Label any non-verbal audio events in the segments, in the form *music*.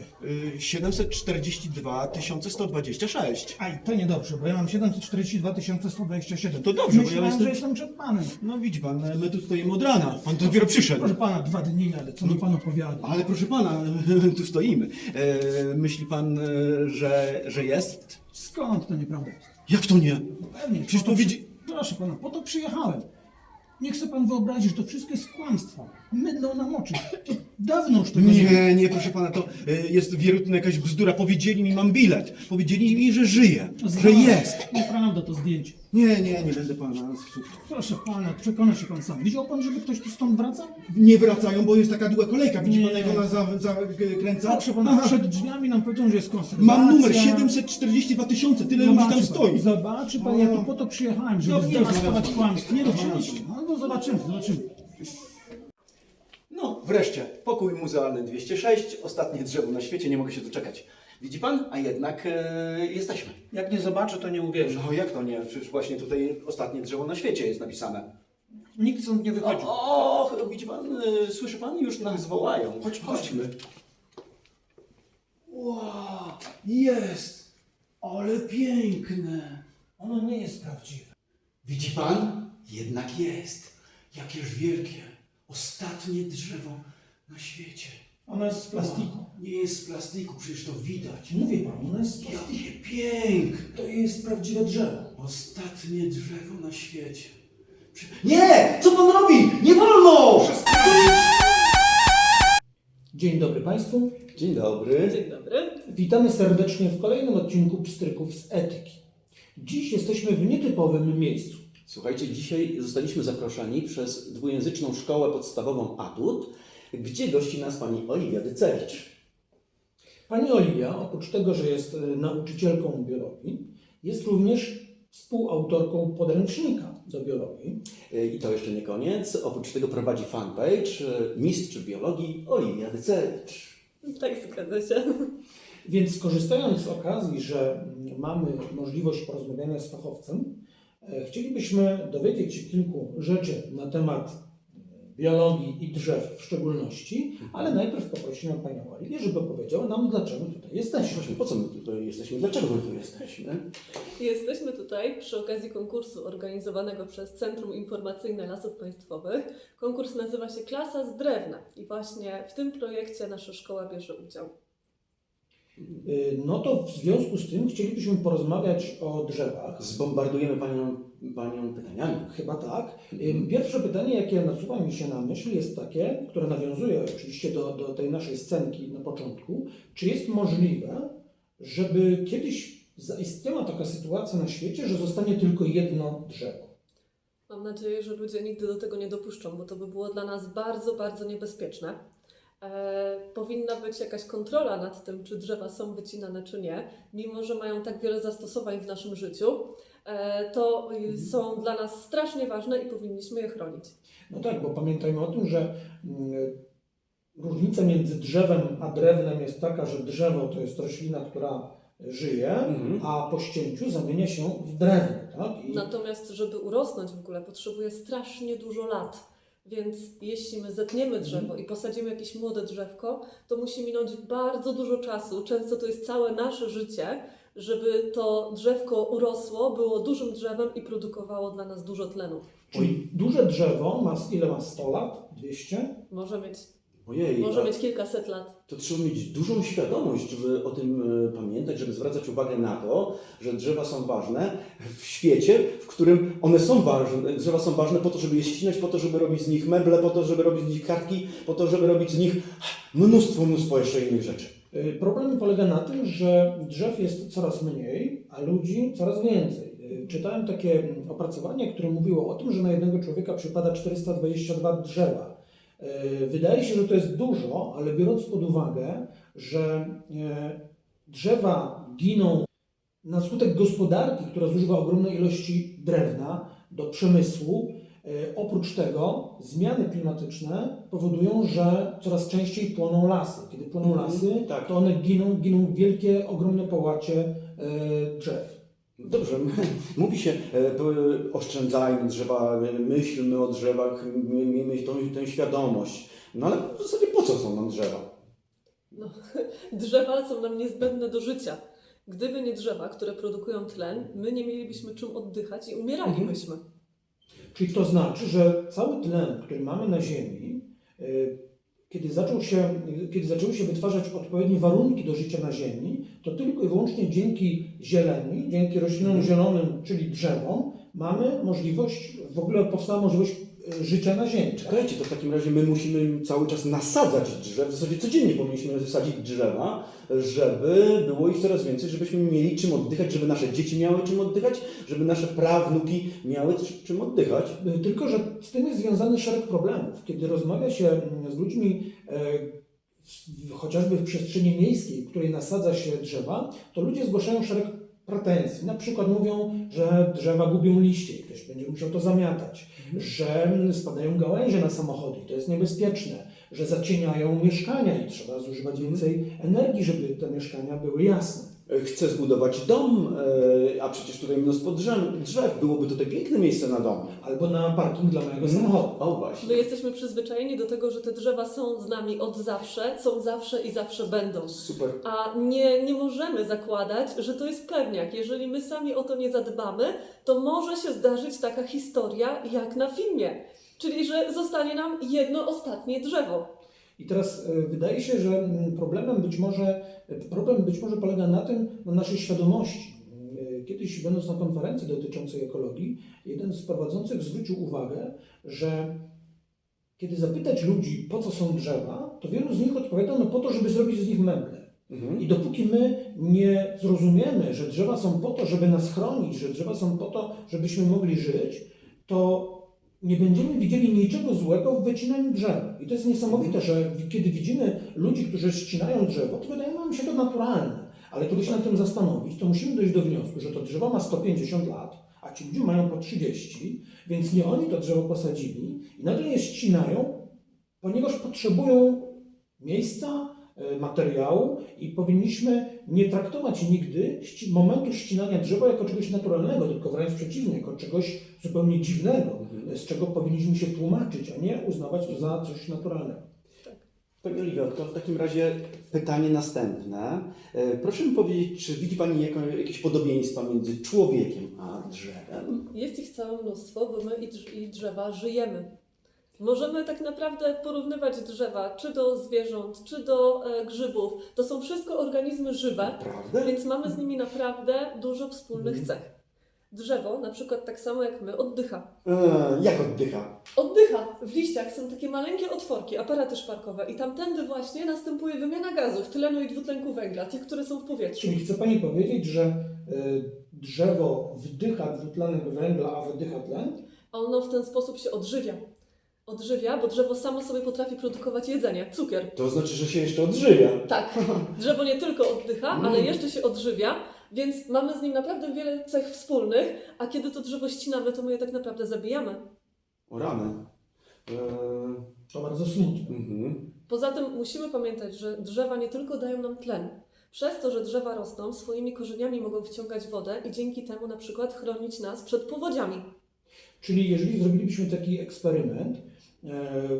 wreszcie? Y, 742 126. Aj, to niedobrze, bo ja mam 742 127. To dobrze, bo ja Myślałem, jestem- że jestem przed panem. No widzi pan, my tu stoimy od rana. Pan tu dopiero przyszedł. Proszę pana, dwa dni, ale co mi pan opowiada? Ale proszę pana, *laughs* tu stoimy. E, myśli pan, e, że, że jest? Skąd to nieprawda jest? Jak to nie? Pewnie. Przecież po to przy- Proszę pana, po to przyjechałem. Nie chce pan wyobrazić, że to wszystko jest kłamstwo. Mydlą nam oczy. To dawno już tego nie Nie, nie, proszę pana, to e, jest wierutna jakaś bzdura. Powiedzieli mi, mam bilet. Powiedzieli mi, że żyje, że Zdjęcie. jest. Nieprawda to zdjęcie. Nie, nie, nie będę pana. Proszę pana, przekona się pan sam. Widział pan, żeby ktoś tu stąd wracał? Nie wracają, bo jest taka długa kolejka. Widzi Nie. pan, jak ona za- zakręca? Proszę pana, Aha. przed drzwiami nam powiedzą, że jest konserwacja. Mam numer 742 tysiące, tyle ludzi tam Zobaczy stoi. Pan, zobaczy pan, ja tu po to przyjechałem, żeby Dobrze, zdemaskować dobrze. kłamstwo. Nie oczywiście. No to zobaczymy, zobaczymy. No, wreszcie, pokój muzealny 206, ostatnie drzewo na świecie, nie mogę się doczekać. Widzi pan? A jednak e, jesteśmy. Jak nie zobaczę, to nie uwierzę. No jak to nie? Przecież właśnie tutaj ostatnie drzewo na świecie jest napisane. Nikt stąd nie wychodzi. O, o widzi pan, e, słyszy pan? Już nas wołają. Chodź, chodźmy. Wow, jest! Ale piękne! Ono nie jest prawdziwe. Widzi pan? Jednak jest. Jakież wielkie, ostatnie drzewo na świecie. Ono jest z plastiku. Nie jest z plastiku, przecież to widać. Mówię pan, ono jest z plastiku. Jakie piękne! To jest prawdziwe drzewo. Ostatnie drzewo na świecie. Prze- Nie! Co pan robi? Nie wolno! Dzień dobry Państwu. Dzień dobry. Dzień dobry. Witamy serdecznie w kolejnym odcinku Pstryków z Etyki. Dziś jesteśmy w nietypowym miejscu. Słuchajcie, dzisiaj zostaliśmy zaproszeni przez dwujęzyczną szkołę podstawową Atut, gdzie gości nas pani Oliwia Dycewicz. Pani Oliwia, oprócz tego, że jest e, nauczycielką biologii, jest również współautorką podręcznika do biologii. Y, I to jeszcze nie koniec. Oprócz tego prowadzi fanpage y, Mistrz Biologii Oliwia Dycewicz. Tak, zgadza się. Więc korzystając z okazji, że mm, mamy możliwość porozmawiania z fachowcem, e, chcielibyśmy dowiedzieć się kilku rzeczy na temat e, biologii i drzew w szczególności, ale najpierw poprosimy Panią Oliwię, żeby powiedziała nam, dlaczego tutaj jesteśmy. Właśnie, po co my tutaj jesteśmy? Dlaczego my tu jesteśmy? Jesteśmy tutaj przy okazji konkursu organizowanego przez Centrum Informacyjne Lasów Państwowych. Konkurs nazywa się Klasa z Drewna i właśnie w tym projekcie nasza szkoła bierze udział. Y, No to w związku z tym chcielibyśmy porozmawiać o drzewach. Zbombardujemy panią, panią pytaniami. Chyba tak. Ym, Pierwsze pytanie, jakie nasuwa mi się na myśl, jest takie, które nawiązuje oczywiście do, do tej naszej scenki na początku. Czy jest możliwe, żeby kiedyś zaistniała taka sytuacja na świecie, że zostanie tylko jedno drzewo? Mam nadzieję, że ludzie nigdy do tego nie dopuszczą, bo to by było dla nas bardzo, bardzo niebezpieczne. E, powinna być jakaś kontrola nad tym, czy drzewa są wycinane, czy nie. Mimo, że mają tak wiele zastosowań w naszym życiu, e, to y, są dla nas strasznie ważne i powinniśmy je chronić. No tak, bo pamiętajmy o tym, że mm, różnica między drzewem a drewnem jest taka, że drzewo to jest roślina, która żyje, Mhm. a po ścięciu zamienia się w drewno. Tak? I Natomiast, żeby urosnąć w ogóle, potrzebuje strasznie dużo lat. Więc jeśli my zetniemy drzewo i posadzimy jakieś młode drzewko, to musi minąć bardzo dużo czasu. Często to jest całe nasze życie, żeby to drzewko urosło, było dużym drzewem i produkowało dla nas dużo tlenu. Czyli duże drzewo ma ile ma 100 lat? 200? Może mieć, Ojej, może a mieć kilkaset lat. to trzeba mieć dużą świadomość, żeby o tym e, pamiętać, żeby zwracać uwagę na to, że drzewa są ważne w świecie, w którym one są ważne. Drzewa są ważne po to, żeby je ścinać, po to, żeby robić z nich meble, po to, żeby robić z nich kartki, po to, żeby robić z nich mnóstwo, mnóstwo jeszcze innych rzeczy. Y, Problem polega na tym, że drzew jest coraz mniej, a ludzi coraz więcej. Y, Czytałem takie mm, opracowanie, które mówiło o tym, że na jednego człowieka przypada 422 drzewa. Y, Wydaje się, że to jest dużo, ale biorąc pod uwagę, że e, drzewa giną na skutek gospodarki, która zużywa ogromne ilości drewna do przemysłu, e, oprócz tego zmiany klimatyczne powodują, że coraz częściej płoną lasy. Kiedy płoną Mhm, lasy, tak. to one giną, giną wielkie, ogromne połacie e, drzew. Dobrze, *laughs* mówi się, e, oszczędzajmy drzewa, myślmy o drzewach, miejmy tą, tę świadomość. No ale w zasadzie po co są nam drzewa? No, *laughs* drzewa są nam niezbędne do życia. Gdyby nie drzewa, które produkują tlen, my nie mielibyśmy czym oddychać i umieralibyśmy. Czyli to znaczy, że cały tlen, który mamy na Ziemi, y, kiedy, zaczął się, kiedy zaczęły się wytwarzać odpowiednie warunki do życia na Ziemi, to tylko i wyłącznie dzięki zieleni, dzięki roślinom zielonym, czyli drzewom, mamy możliwość, w ogóle powstała możliwość życia na Ziemi. Czekajcie, to w takim razie my musimy cały czas nasadzać drzew, w zasadzie codziennie powinniśmy zasadzić drzewa, żeby było ich coraz więcej, żebyśmy mieli czym oddychać, żeby nasze dzieci miały czym oddychać, żeby nasze prawnuki miały czym oddychać. Y, Tylko, że z tym jest związany szereg problemów. Kiedy rozmawia się mm, z ludźmi, e, chociażby w przestrzeni miejskiej, w której nasadza się drzewa, to ludzie zgłaszają szereg pretensji. Na przykład mówią, że drzewa gubią liście i ktoś będzie musiał to zamiatać, że spadają gałęzie na samochody i to jest niebezpieczne, że zacieniają mieszkania i trzeba zużywać więcej energii, żeby te mieszkania były jasne. Chcę zbudować dom, e, a przecież tutaj mnóstwo drzew, drzew. byłoby tutaj piękne miejsce na dom. Albo na parking dla mojego samochodu. O właśnie. My jesteśmy przyzwyczajeni do tego, że te drzewa są z nami od zawsze, są zawsze i zawsze będą. Super. A nie, nie możemy zakładać, że to jest pewniak. Jeżeli my sami o to nie zadbamy, to może się zdarzyć taka historia jak na filmie. Czyli, że zostanie nam jedno ostatnie drzewo. I teraz e, wydaje się, że mm, problemem być może, problem być może polega na tym, na naszej świadomości. E, Kiedyś będąc na konferencji dotyczącej ekologii, jeden z prowadzących zwrócił uwagę, że kiedy zapytać ludzi, po co są drzewa, to wielu z nich odpowiada, no po to, żeby zrobić z nich meble. Mhm. I dopóki my nie zrozumiemy, że drzewa są po to, żeby nas chronić, że drzewa są po to, żebyśmy mogli żyć, to nie będziemy widzieli niczego złego w wycinaniu drzewa. I to jest niesamowite, że kiedy widzimy ludzi, którzy ścinają drzewo, to wydaje nam się to naturalne. Ale kiedy się nad tym zastanowić, to musimy dojść do wniosku, że to drzewo ma 150 lat, a ci ludzie mają po 30, więc nie oni to drzewo posadzili i nagle je ścinają, ponieważ potrzebują miejsca, e, materiału i powinniśmy nie traktować nigdy momentu ścinania drzewa jako czegoś naturalnego, tylko wręcz przeciwnie, jako czegoś zupełnie dziwnego, Mhm. z czego powinniśmy się tłumaczyć, a nie uznawać to za coś naturalnego. Pani Oliwia, to w takim razie pytanie następne. E, Proszę mi powiedzieć, czy widzi Pani jako, jakieś podobieństwa między człowiekiem a drzewem? Jest ich całe mnóstwo, bo my i drzewa żyjemy. Możemy tak naprawdę porównywać drzewa czy do zwierząt, czy do e, grzybów. To są wszystko organizmy żywe, Prawda? więc mamy z nimi naprawdę dużo wspólnych Mhm. cech. Drzewo, na przykład tak samo jak my, oddycha. E, jak oddycha? Oddycha. W liściach są takie maleńkie otworki, aparaty szparkowe i tamtędy właśnie następuje wymiana gazów, tlenu i dwutlenku węgla, tych, które są w powietrzu. Czyli chce Pani powiedzieć, że e, drzewo wdycha dwutlenek węgla, a wydycha tlen? Ono w ten sposób się odżywia. Odżywia, bo drzewo samo sobie potrafi produkować jedzenie, cukier. To znaczy, że się jeszcze odżywia. Tak, drzewo nie tylko oddycha, Mm. ale jeszcze się odżywia, więc mamy z nim naprawdę wiele cech wspólnych, a kiedy to drzewo ścinamy, to my je tak naprawdę zabijamy. O rany. E, To bardzo smutne. mhm. Poza tym musimy pamiętać, że drzewa nie tylko dają nam tlen. Przez to, że drzewa rosną, swoimi korzeniami mogą wciągać wodę i dzięki temu na przykład chronić nas przed powodziami. Czyli jeżeli zrobilibyśmy taki eksperyment,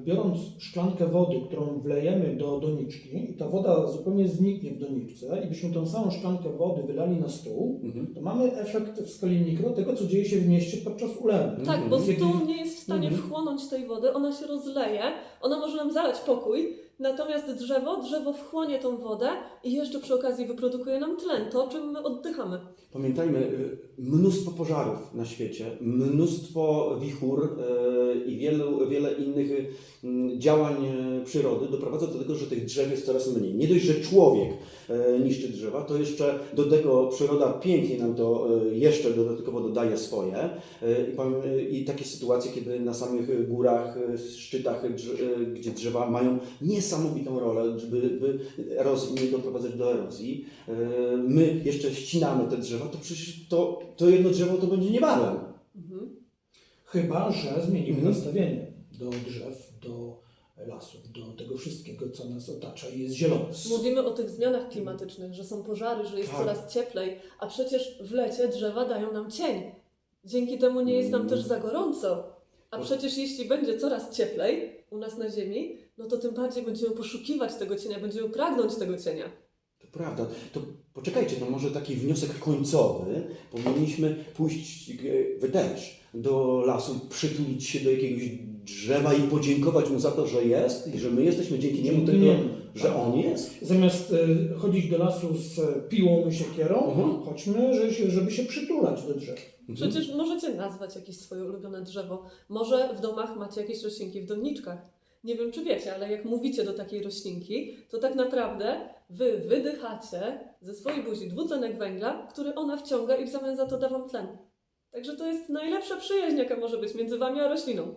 biorąc szklankę wody, którą wlejemy do doniczki i ta woda zupełnie zniknie w doniczce i byśmy tą samą szklankę wody wylali na stół, Mhm. to mamy efekt w skali mikro tego, co dzieje się w mieście podczas ulewu. Tak, bo Kiedy- stół nie jest w stanie Mhm. wchłonąć tej wody, ona się rozleje, ona może nam zalać pokój, natomiast drzewo, drzewo wchłonie tą wodę i jeszcze przy okazji wyprodukuje nam tlen, to czym my oddychamy. Pamiętajmy, y, mnóstwo pożarów na świecie, mnóstwo wichur y, i wielu, wiele innych y, działań przyrody doprowadza do tego, że tych drzew jest coraz mniej. Nie dość, że człowiek niszczy drzewa, to jeszcze do tego przyroda pięknie nam to y, jeszcze dodatkowo dodaje swoje. Y, I, takie sytuacje, kiedy na samych górach, szczytach, gdzie drzewa mają niesamowitą rolę, żeby by erozji nie doprowadzać do erozji. My jeszcze ścinamy te drzewa, to przecież to, to jedno drzewo to będzie niebawem. Mhm. Chyba, że zmienimy Mhm. nastawienie do drzew, do lasów, do tego wszystkiego, co nas otacza i jest zielone. Mówimy o tych zmianach klimatycznych, że są pożary, że jest Tak. coraz cieplej, a przecież w lecie drzewa dają nam cień. Dzięki temu nie jest nam Mm. też za gorąco. A przecież jeśli będzie coraz cieplej u nas na Ziemi, no to tym bardziej będziemy poszukiwać tego cienia, będziemy pragnąć tego cienia. To prawda. To poczekajcie, to może taki wniosek końcowy. Powinniśmy pójść, e, wy też, do lasu, przytulić się do jakiegoś drzewa i podziękować mu za to, że jest i że my jesteśmy dzięki niemu tego, niemu. że on jest. Zamiast y, chodzić do lasu z piłą i siekierą, Mhm. chodźmy, się, żeby się przytulać do drzew. Mhm. Przecież możecie nazwać jakieś swoje ulubione drzewo. Może w domach macie jakieś roślinki w doniczkach. Nie wiem, czy wiecie, ale jak mówicie do takiej roślinki, to tak naprawdę wy wydychacie ze swojej buzi dwutlenek węgla, który ona wciąga i w zamian za to da wam tlen. Także to jest najlepsza przyjaźń, jaka może być między wami a rośliną.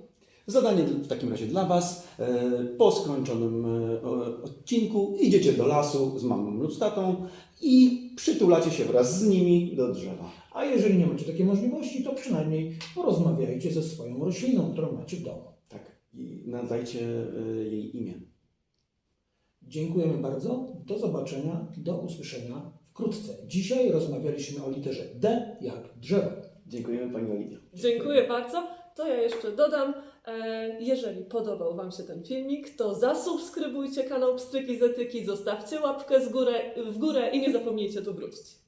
Zadanie w takim razie dla Was. E, Po skończonym e, odcinku idziecie do lasu z mamą lub z tatą i przytulacie się wraz z nimi do drzewa. A jeżeli nie macie takiej możliwości, to przynajmniej porozmawiajcie ze swoją rośliną, którą macie w domu. Tak. I nadajcie e, jej imię. Dziękujemy bardzo. Do zobaczenia, do usłyszenia wkrótce. Dzisiaj rozmawialiśmy o literze D jak drzewo. Dziękujemy Pani Oliwio. Dziękuję bardzo. To ja jeszcze dodam, e, jeżeli podobał Wam się ten filmik, to zasubskrybujcie kanał Pstryki z Etyki, zostawcie łapkę z górę, w górę i nie zapomnijcie tu wrócić.